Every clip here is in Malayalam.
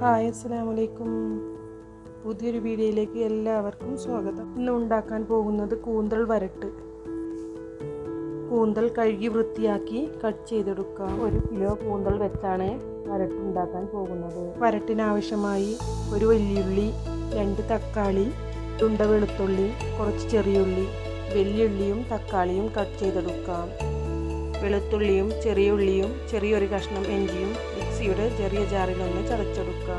ഹായ് അസ്സാം വലൈക്കും പുതിയൊരു വീഡിയോയിലേക്ക് എല്ലാവർക്കും സ്വാഗതം. ഇന്ന് ഉണ്ടാക്കാൻ പോകുന്നത് കൂന്തൽ വരട്ട്. കൂന്തൽ കഴുകി വൃത്തിയാക്കി കട്ട് ചെയ്തെടുക്കുക. ഒരു കിലോ കൂന്തൽ വെച്ചാണ് വരട്ട് ഉണ്ടാക്കാൻ പോകുന്നത്. വരട്ടിനാവശ്യമായി ഒരു വലിയുള്ളി രണ്ട് തക്കാളി തുണ്ട വെളുത്തുള്ളി കുറച്ച് ചെറിയുള്ളി വലിയുള്ളിയും തക്കാളിയും കട്ട് ചെയ്തെടുക്കാം. വെളുത്തുള്ളിയും ചെറിയ ഉള്ളിയും ചെറിയൊരു കഷ്ണം ഇഞ്ചിയും മിക്സിയുടെ ചെറിയ ജാറിലൊന്ന് ചതച്ചെടുക്കുക.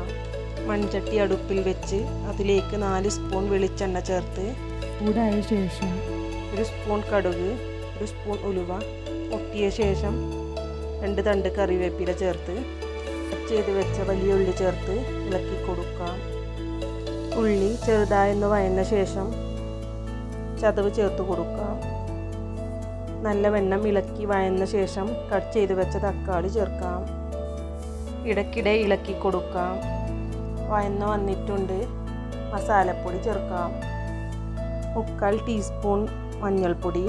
മൺചട്ടി അടുപ്പിൽ വെച്ച് അതിലേക്ക് നാല് സ്പൂൺ വെളിച്ചെണ്ണ ചേർത്ത് ചൂടായ ശേഷം ഒരു സ്പൂൺ കടുക് ഒരു സ്പൂൺ ഉലുവ പൊട്ടിയ ശേഷം രണ്ട് തണ്ട് കറിവേപ്പില ചേർത്ത് ചെയ്ത് വെച്ച വലിയ ഉള്ളി ചേർത്ത് ഇളക്കി കൊടുക്കാം ഉള്ളി ചെറുതായെന്ന് വയന്ന ശേഷം ചതവ് ചേർത്ത് കൊടുക്കാം നല്ല വെണ്ണം ഇളക്കി വയന്ന ശേഷം കട്ട് ചെയ്ത് വെച്ച തക്കാളി ചേർക്കാം. ഇടയ്ക്കിടെ ഇളക്കി കൊടുക്കാം. വയന്ന് വന്നിട്ടുണ്ട്. മസാലപ്പൊടി ചേർക്കാം. മുക്കാൽ ടീസ്പൂൺ മഞ്ഞൾപ്പൊടി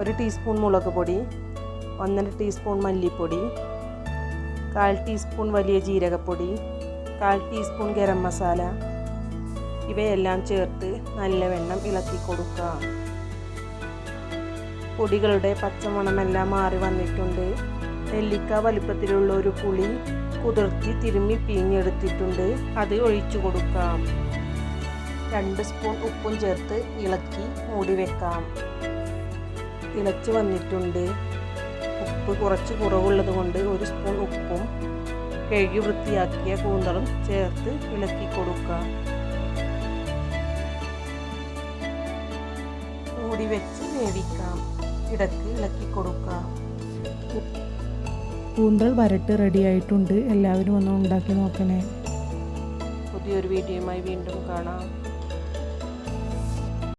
ഒരു ടീസ്പൂൺ മുളക് പൊടി ഒന്നര ടീസ്പൂൺ മല്ലിപ്പൊടി കാൽ ടീസ്പൂൺ വലിയ ജീരകപ്പൊടി കാൽ ടീസ്പൂൺ ഗരം മസാല. ഇവയെല്ലാം ചേർത്ത് നല്ലവണ്ണം ഇളക്കി കൊടുക്കാം. പൊടികളുടെ പച്ചമണമെല്ലാം മാറി വന്നിട്ടുണ്ട്. നെല്ലിക്ക വലിപ്പത്തിലുള്ള ഒരു പുളി കുതിർത്തി തിരുമ്മി പിഴിഞ്ഞെടുത്തിട്ടുണ്ട് അത് ഒഴിച്ചു കൊടുക്കാം. രണ്ട് സ്പൂൺ ഉപ്പും ചേർത്ത് ഇളക്കി മൂടി വെക്കാം. തിളച്ച് വന്നിട്ടുണ്ട്. ഉപ്പ് കുറച്ച് കുറവുള്ളത് കൊണ്ട് ഒരു സ്പൂൺ ഉപ്പും കഴുകി വൃത്തിയാക്കിയ കൂന്തളും ചേർത്ത് ഇളക്കി കൊടുക്കാം. മൂടി വെച്ച് വേവിക്കാം. ഇടയ്ക്ക് ഇളക്കി കൊടുക്കാം. കൂന്തൽ വരട്ട് റെഡി ആയിട്ടുണ്ട്. എല്ലാവരും ഒന്ന് ഉണ്ടാക്കി നോക്കണേ. പുതിയൊരു വീഡിയോയുമായി വീണ്ടും കാണാം.